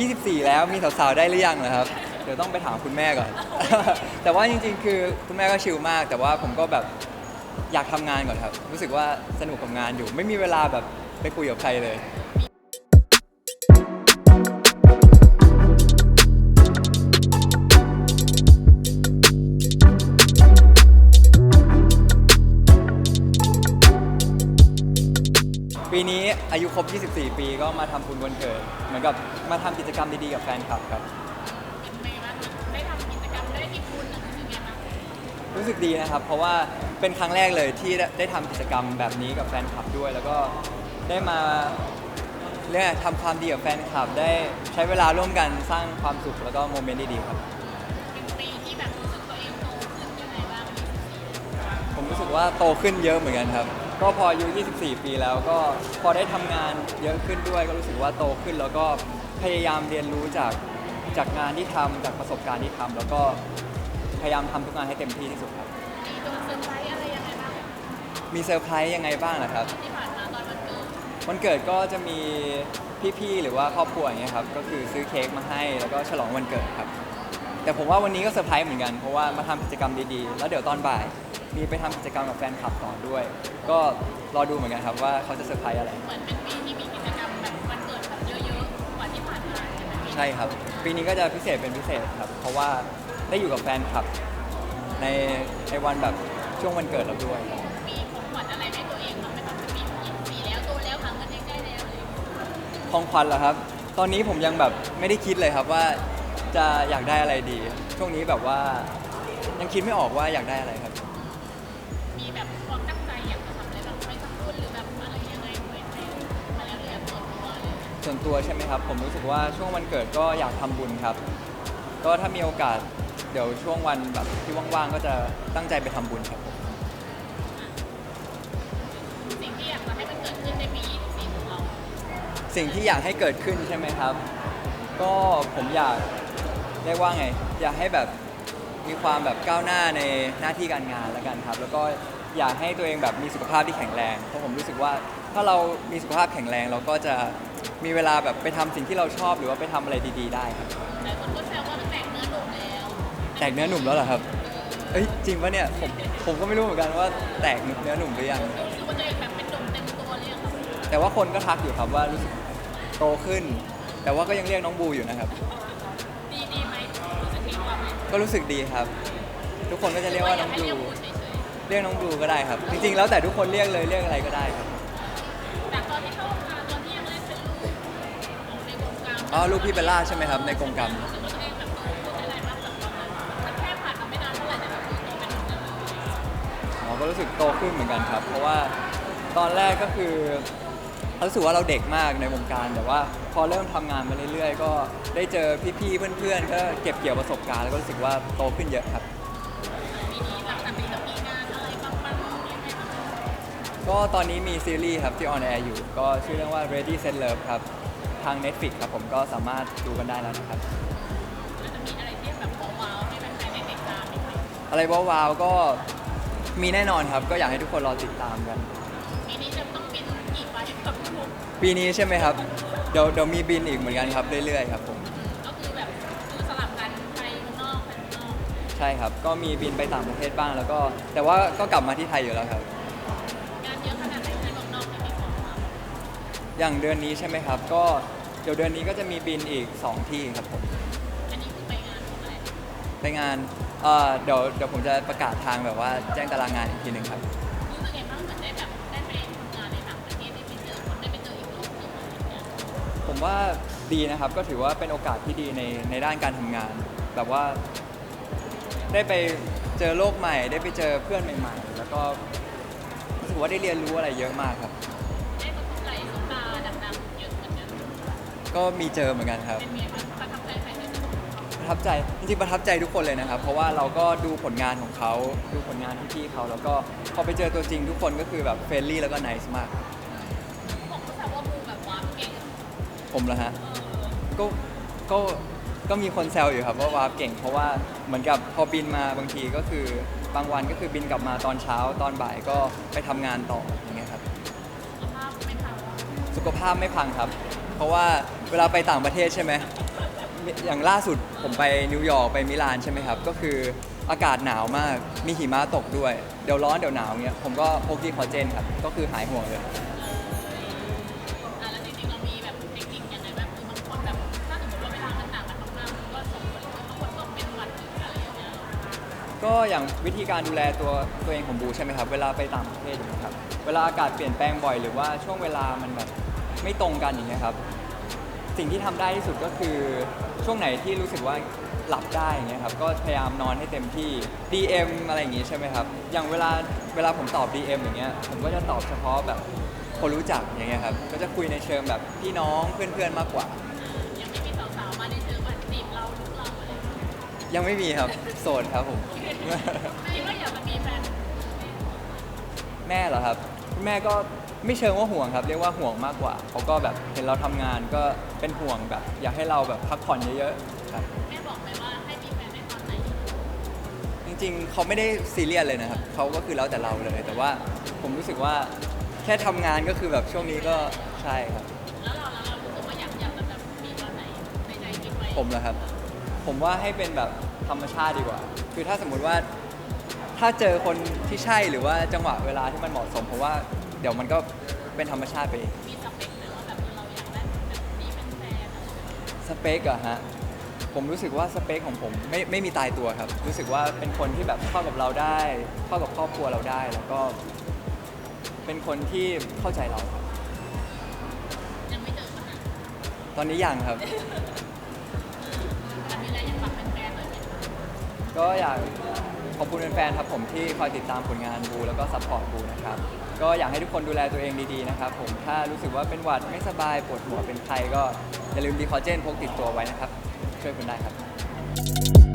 24 แล้วมีสาวๆได้หรือยังเหรอครับ เดี๋ยวต้องไปถามคุณแม่ก่อน แต่ว่าจริงๆ คือคุณแม่ก็ชิลมาก แต่ว่าผมก็แบบอยากทำงานก่อนครับ รู้สึกว่าสนุกกับงานอยู่ ไม่มีเวลาแบบไปคุยกับใครเลย ปีนี้อายุครบ 24 ปีก็มาทำบุญวันเกิด เหมือนกับมาทำกิจกรรมดีๆกับแฟนคลับครับเป็นไงบ้างได้ทำกิจกรรมได้ที่คุณรู้สึกไงบ้างรู้สึกดีนะครับ เพราะว่าเป็นครั้งแรกเลยที่ได้ได้ทำกิจกรรมแบบนี้กับแฟนคลับด้วย แล้วก็ได้มาเรียกอะไรทำความดีกับแฟนคลับ ได้ใช้เวลาร่วมกันสร้างความสุขแล้วก็โมเมนต์ดีๆครับ เป็นปีที่แบบรู้สึกตัวเองโตขึ้นยังไงบ้างผมรู้สึกว่าโตขึ้นเยอะเหมือนกันครับ ก็พออายุ 24 ปีแล้วก็พอได้ทำงานเยอะขึ้นด้วย ก็รู้สึกว่าโตขึ้น แล้วก็พยายามเรียนรู้จากจากงานที่ทำจากประสบการณ์ที่ทำแล้วก็พยายามทำทุกงานให้เต็มที่ที่สุดครับ มีโดนเซอร์ไพรส์อะไรยังไงบ้างมีเซอร์ไพรส์ยังไงบ้างนะครับ ที่ผ่านมาตอนวันเกิดวันเกิดก็จะมีพี่ๆ หรือว่าครอบครัวอย่างเงี้ยครับ ก็คือซื้อเค้กมาให้แล้วก็ฉลองวันเกิดครับ แต่ผมว่าวันนี้ก็เซอร์ไพรส์เหมือนกัน เพราะว่ามาทำกิจกรรมดีๆ แล้วเดี๋ยวตอนบ่าย มีไปทำกิจกรรมกับแฟนคลับต่อด้วย ก็รอดูเหมือนกันครับว่าเขาจะเซอร์ไพรส์อะไร เหมือนเป็นปีที่มีกิจกรรมแบบวันเกิดแบบเยอะๆกว่าที่ผ่านมาใช่ไหมใช่ครับ ปีนี้ก็จะพิเศษเป็นพิเศษครับ เพราะว่าได้อยู่กับแฟนคลับ ในในวันแบบช่วงวันเกิดเราด้วยครับ มีของขวัญอะไรให้ตัวเองบ้างไหมครับมีของปีแล้วโตแล้วหาเงินเองได้แล้วอะไรอย่างเงี้ยของขวัญเหรอครับ ตอนนี้ผมยังแบบไม่ได้คิดเลยครับว่าจะอยากได้อะไรดี ช่วงนี้แบบว่ายังคิดไม่ออกว่าอยากได้อะไรครับ ส่วนตัวใช่ไหมครับ ผมรู้สึกว่าช่วงวันเกิดก็อยากทำบุญครับ ก็ถ้ามีโอกาสเดี๋ยวช่วงวันแบบที่ว่างๆก็จะตั้งใจไปทำบุญครับผมสิ่งที่อยากจะให้มันเกิดขึ้นในปี 24 ของเรา สิ่งที่อยากให้เกิดขึ้นใช่ไหมครับ ก็ผมอยากเรียกว่าไง อยากให้แบบมีความแบบก้าวหน้าในหน้าที่การงานแล้วกันครับ แล้วก็อยากให้ตัวเองแบบมีสุขภาพที่แข็งแรงเพราะผมรู้สึกว่าถ้าเรามีสุขภาพแข็งแรงเราก็จะ มีเวลาแบบไปทำสิ่งที่เราชอบหรือว่าไปทำอะไรดีๆได้ครับ หลายคนก็แซวว่ามันแตกเนื้อหนุ่มแล้วแตกเนื้อหนุ่มแล้วเหรอครับ เอ้ยจริงปะเนี่ยผมผมก็ไม่รู้เหมือนกันว่าแตกเนื้อหนุ่มหรือยังรู้สึกว่าตัวเองแบบเป็นหนุ่มเต็มตัวเลยอะครับแต่ว่าคนก็ทักอยู่ครับว่ารู้สึกโตขึ้น แต่ว่าก็ยังเรียกน้องบูอยู่นะครับ ดีดีไหมรู้สึกดีกว่าไหมก็รู้สึกดีครับ ทุกคนก็จะเรียกว่าน้องให้บลูเรียกพูดเฉยเรียกน้องบลูก็ได้ครับ จริงๆ แล้วแต่ทุกคนเรียกเลยเรียกอะไรก็ได้ครับ อ๋อลูกพี่เบลล่าใช่ไหมครับ ในกรงกรรมรู้สึกว่าตัวเองแบบโตขึ้นอะไรบ้างจากตอนนั้นมันแค่ผ่านมาไม่นานเท่าไหร่แต่แบบโตเป็นหนุ่มเลยอ๋อก็รู้สึกโตขึ้นเหมือนกันครับ เพราะว่าตอนแรกก็คือรู้สึกว่าเราเด็กมากในวงการ แต่ว่าพอเริ่มทำงานมาเรื่อยๆ ก็ได้เจอพี่ๆเพื่อนๆ ก็เก็บเกี่ยวประสบการณ์แล้วก็รู้สึกว่าโตขึ้นเยอะครับ ก็ตอนนี้มีซีรีส์ครับที่ออนแอร์อยู่ ก็ชื่อเรื่องว่า Ready Set Love ครับ ทาง Netflix ครับผมก็สามารถดูกันได้แล้วนะครับมันจะมีอะไรที่แบบว้าวๆให้แฟนๆได้ติดตามอีกไหมอะไรว้าวๆก็มีแน่นอนครับ ก็อยากให้ทุกคนรอติดตามกัน ปีนี้จะต้องบินกี่ไปกับลูกปีนี้ใช่ไหมครับ เดี๋ยวเดี๋ยวมีบินอีกเหมือนกันครับเรื่อยๆครับผม ก็คือแบบคือสลับกันไทยเมืองนอกไทยเมืองนอก ใช่ครับ ก็มีบินไปต่างประเทศบ้างแล้วก็ แต่ว่าก็กลับมาที่ไทยอยู่แล้วครับ อย่างเดือนนี้ใช่ไหมครับ ก็เดี๋ยวเดือนนี้ก็จะมีบินอีก 2 ที่ครับผมอันนี้คือไปงานของอะไรไปงานเอ่อเดี๋ยวเดี๋ยวผมจะประกาศทางแบบว่าแจ้งตารางงานอีกทีหนึ่งครับ รู้สึกไงบ้างเหมือนได้แบบได้ไปทำงานในต่างประเทศได้ไปเจอคนได้ไปเจออีกโลกหนึ่งอะไรอย่างเงี้ยผมว่าดีนะครับก็ถือว่าเป็นโอกาสที่ดีในในด้านการทำงาน แบบว่า ได้ไปเจอโลกใหม่ ได้ไปเจอเพื่อนใหม่ ๆ แล้วก็รู้สึกว่าได้เรียนรู้อะไรเยอะมากครับ ก็มีเจอเหมือนกันครับ เป็นไงบ้างประทับใจใครที่สุดประทับใจจริงๆประทับใจทุกคนเลยนะครับ เพราะว่าเราก็ดูผลงานของเขาดูผลงานพี่ๆเขา แล้วก็พอไปเจอตัวจริงทุกคนก็คือแบบเฟรนลี่แล้วก็ไนส์มาก บอกเขาแต่ว่าบูแบบว้าวเก่งผมละฮะ เออก็ก็ก็มีคนแซวอยู่ครับว่าวาร์ปเก่ง เพราะว่าเหมือนกับพอบินมาบางทีก็คือบางวันก็คือบินกลับมาตอนเช้าตอนบ่ายก็ไปทำงานต่ออย่างเงี้ยครับสุขภาพไม่พังสุขภาพไม่พังครับ เพราะว่า เวลาไปต่างประเทศใช่ไหมอย่างล่าสุดผมไปนิวยอร์กไปมิลานใช่ไหมครับ ก็คืออากาศหนาวมากมีหิมะตกด้วย เดี๋ยวร้อนเดี๋ยวหนาวเงี้ยผมก็พกดีคอเจนครับ ก็คือหายห่วงเลย อะแล้วจริงๆเรามีแบบเทคนิคยังไงแบบคือบางคนแบบถ้าสมมติว่าเวลามันต่างกันมากๆมันก็ส่งผลบางคนก็เป็นหวัดหรืออะไรอย่างเงี้ย ก็อย่างวิธีการดูแลตัวตัวเองของบูใช่ไหมครับ เวลาไปต่างประเทศอย่างเงี้ยครับ เวลาอากาศเปลี่ยนแปลงบ่อยหรือว่าช่วงเวลามันแบบไม่ตรงกันอย่างเงี้ยครับ สิ่งที่ทำได้ที่สุดก็คือช่วงไหนที่รู้สึกว่าหลับได้อย่างเงี้ยครับก็พยายามนอนให้เต็มที่ DM อะไรอย่างงี้ใช่ไหมครับอย่างเวลาเวลาผมตอบ DM อย่างเงี้ยผมก็จะตอบเฉพาะแบบคนรู้จักอย่างเงี้ยครับก็จะคุยในเชิงแบบพี่น้องเพื่อนๆมากกว่า ยังไม่มีสาวๆมาในเชิงว่าจีบเราทุกเราอะไรอย่างเงี้ยยังไม่มีครับโสดครับผม คิดว่าอยากจะมีแฟนแม่เหรอครับคุณแม่ก็ ไม่เชิงว่าห่วงครับ เรียกว่าห่วงมากกว่า เขาก็แบบเห็นเราทำงานก็เป็นห่วงแบบ อยากให้เราแบบพักผ่อนเยอะๆครับแม่บอกไหมว่าให้มีแฟนในตอนไหนจริง ๆ เขาไม่ได้ซีเรียสเลยนะครับเขาก็คือแล้วแต่เราเลย แต่ว่าผมรู้สึกว่าแค่ทำงานก็คือแบบช่วงนี้ก็ใช่ครับ แล้วเราแล้วเรารู้สึกว่าอยากอยากจะแบบมีตอนไหนในใจคิดไว้ผมเหรอครับ ผมว่าให้เป็นแบบธรรมชาติดีกว่า คือถ้าสมมุติว่าถ้าเจอคนที่ใช่หรือว่าจังหวะเวลาที่มันเหมาะสมผมว่า เดี๋ยวมันก็เป็นธรรมชาติไปเองมีสเปคไหมว่าแบบเราอยากได้แบบนี้เป็นแฟนอะไรแบบนี้สเปคอะฮะผมรู้สึกว่าสเปคของผมไม่ไม่มีตายตัวครับ รู้สึกว่าเป็นคนที่แบบเข้ากับเราได้ เข้ากับครอบครัวเราได้ แล้วก็ เป็นคนที่เข้าใจเราครับยังไม่เจอขนาดตอนนี้ยังครับ แต่มีอะไรอยากฝากแฟนๆหน่อยไหมคะก็อยาก ขอบคุณแฟนๆครับผมที่คอยติดตามผลงานบูแล้วก็ซัพพอร์ตบูนะครับ ก็อยากให้ทุกคนดูแลตัวเองดีๆนะครับผม ถ้ารู้สึกว่าเป็นหวัดไม่สบายปวดหัวเป็นไข้ก็อย่าลืมดีคอเจนพกติดตัวไว้นะครับ ช่วยคุณได้ครับ